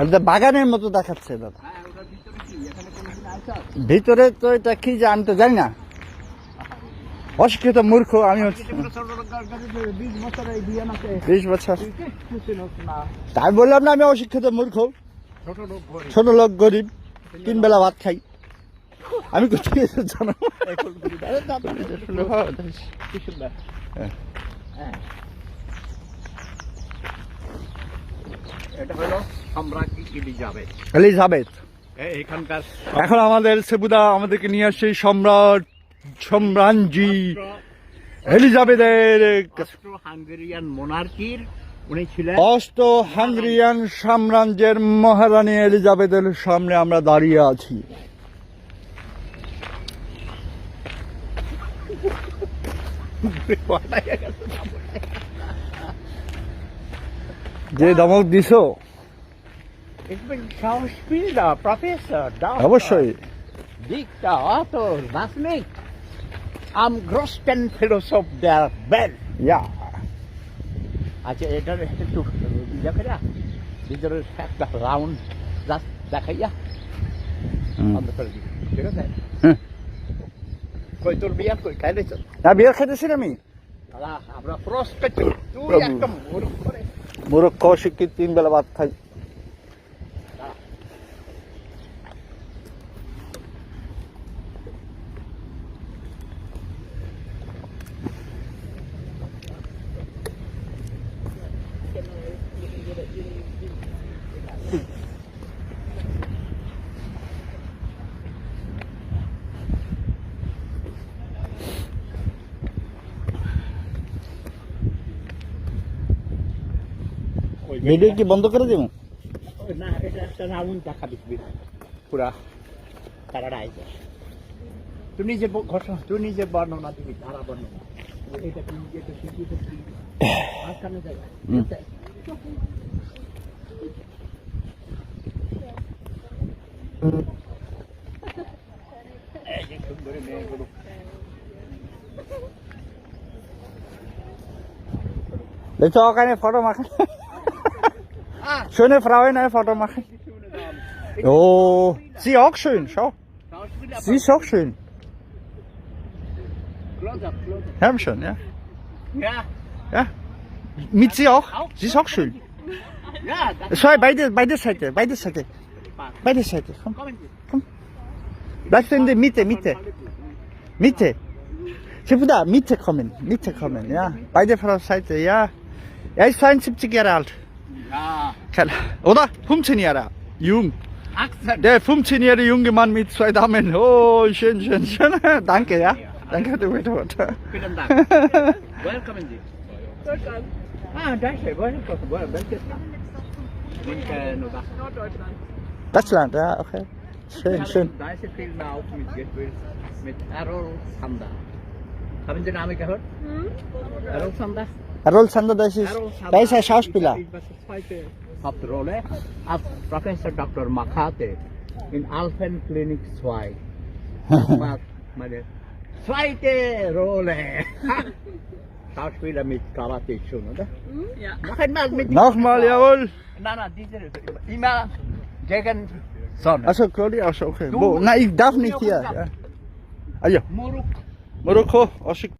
এটা বাগানের মতো দেখাচ্ছে দাদা। ভিতরে তো এটা কি যে আমি তো জানি না। অশিক্ষিত মূর্খ আমি বিশ বছর। তাই বললাম না আমি অশিক্ষিত মূর্খ। ছোট লোক ঘরে ছোট লোক গরিব তিন বেলা ভাত খাই। আমি কোথায় জানো আরে না, না, এটা হলো সম্রাজ্ঞী এলিজাবেথ। এলিজাবেথ। এখানকার এখন আমাদের সেবুদা আমাদেরকে নিয়ে আসছে সম্রাট সম্রাঞ্জি এলিজাবেথের অস্ট্রো হাঙ্গেরিয়ান মোনার্কির উনি ছিলেন। অস্ত হাঙ্গরিয়ান সাম্রাজ্যের মহারানী এলিজাবেথের সামনে আমরা দাঁড়িয়ে আছি। যে দমক দিছো। Doktor, অবশ্যই। Autor, was nicht? Am größten Philosoph der Welt. ইয়া আচ্ছা এটার একটু দেখে না ভিতরে একটা রাউন্ড জাস্ট দেখাইয়া। বন্ধ করে দিই। ঠিক আছে। কই তোর বিয়া কই? খাইলে চল না বিয়ার খাইতেছি আমি। আমরা প্রস্পেক্ট তুই একটা মূর্খ। করে মূর্খ শিক্ষিত তিন বেলা ভাত খাই। ওই ভিডিও কি বন্ধ করে দিব? না এটা একটা রাউন্ড দেখাবি তুই। পুরা প্যারাডাইজ তুই নিজে ব- ঘোষণা তুই নিজে বর্ণনা দিবি ধারা বর্ণনা। এটা শিখিয়ে জায়গা। এই যে Schöne Frau in eine Foto machen. Oh, sie auch schön, schau. Sie ist auch schön. Haben schon, ja. Ja, Ja. Mit sie auch? Sie ist auch schön. ja, Schau, beide, beide Seite, beide Seite. Beide Seite, komm. kommen Bleibst du in der Mitte, Mitte. Mitte. Shifuda, Mitte kommen, Mitte kommen, ja. Beide Frau Seite, ja. Er ist 72 Jahre alt. Ja. Oder? 15 Jahre jung. Akzent. Der 15-jährige junge Mann mit zwei Damen. Oh, schön, schön, schön. Danke, ja. Danke, du Edward. Vielen Dank. Welcome Sie. Deutschland. Ah, danke. Welches Land? Norddeutschland. Deutschland, ja, okay. Schön, schön. Da ist ein Film auch mit Errol Sanda. Haben Sie den Namen gehört? Errol Sanda? Errol Sander, das ist, der ist ein Schauspieler. Das ist die zweite Hauptrolle als Professor Dr. Makate in Alphenklinik 2. Das war meine zweite Rolle. Schauspieler mit Karate schon, oder? Ja. Noch einmal mit. Nochmal, jawohl. Nein, nein, diese, immer gegen Sonne. Also, Claudia, schon, okay. Wo? Nein, ich darf nicht hier. Ja. Ah, ja. Muruk. Morocco aşık